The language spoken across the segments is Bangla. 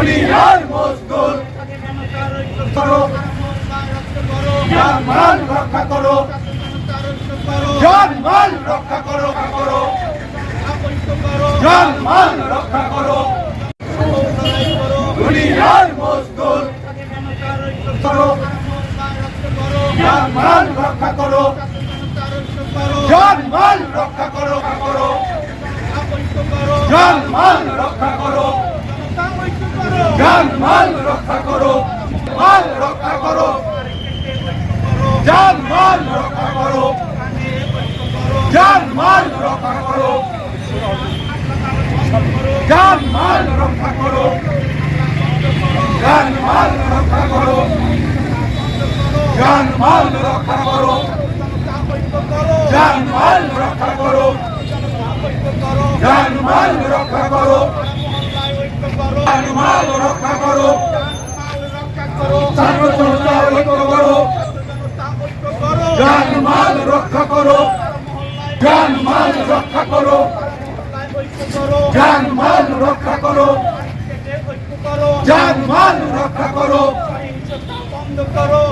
দুনিয়ার মজদুর। করো জানমাল রক্ষা করো। জানমাল রক্ষা করো করো। জানমাল রক্ষা করো। দুনিয়ার মজদুর। করো জানমাল রক্ষা করো। জানমাল রক্ষা করো করো। জানমাল জানমাল রক্ষা করো মাল রক্ষা করো জানমাল রক্ষা করো জানমাল রক্ষা করো জানমাল রক্ষা করো জানমাল রক্ষা করো জানমাল রক্ষা করো জানমাল রক্ষা করো জানমাল রক্ষা করো জানমাল রক্ষা করো সার্বজনতা ঐক্য করো জানমাল রক্ষা করো। জানমাল রক্ষা করো। জানমাল রক্ষা করো। জানমাল রক্ষা করো।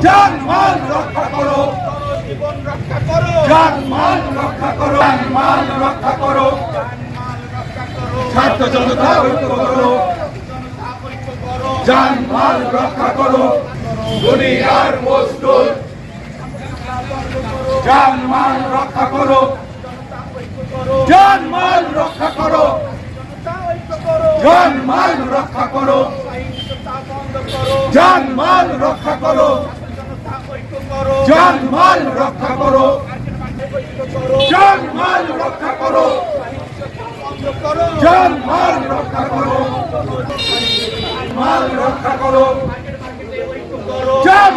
জানমাল রক্ষা করো। জানমাল রক্ষা করো। জানমাল রক্ষা করো। ছাত্র জনতা ঐক্য করো। জানমাল রক্ষা করো। দুনিয়ার মজদুর জান মাল রক্ষা করো। জান মাল রক্ষা করো। জান মাল রক্ষা করো। জান মাল রক্ষা করো। জান মাল রক্ষা করো। জান মাল রক্ষা করো। জান মাল রক্ষা করো। মাল রক্ষা করো। জান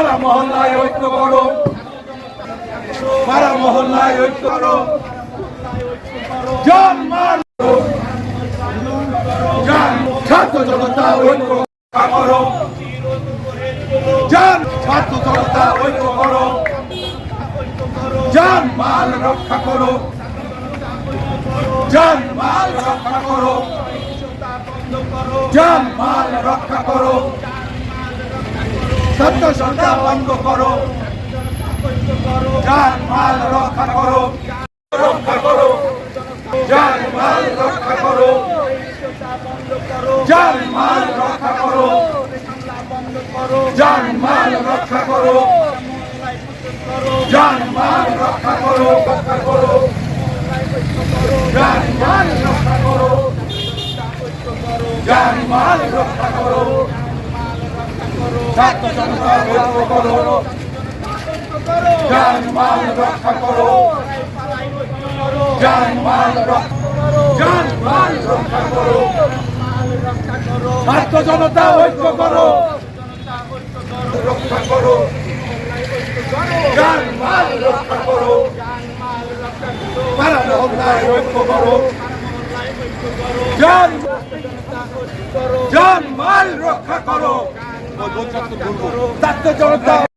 পাড়া মহল্লায় ঐক্য করো। পাড়া মহল্লায় ঐক্য করো। জানমাল জান ছাত্র জনতা ঐক্য করো। জান ছাত্র জনতা ঐক্য করো। জান মাল রক্ষা করো। জান মাল রক্ষা করো। জান মাল রক্ষা করো। সত্য সন্ধ্যা বন্ধ করো। জান মাল রক্ষা করো। রক্ষা করো। জান মাল রক্ষা করো। জান মাল রক্ষা করো। জান মাল রক্ষা করো। জান মাল রক্ষা করো। রক্ষা করো জান মাল রক্ষা করো। জান মাল রক্ষা করো। ছাত্র জনতা ঐক্য করো জান মাল রক্ষা করো জান মাল জান মাল রক্ষা করো ছাত্র জনতা ঐক্য মাল রক্ষা করো ছাত্র জনতা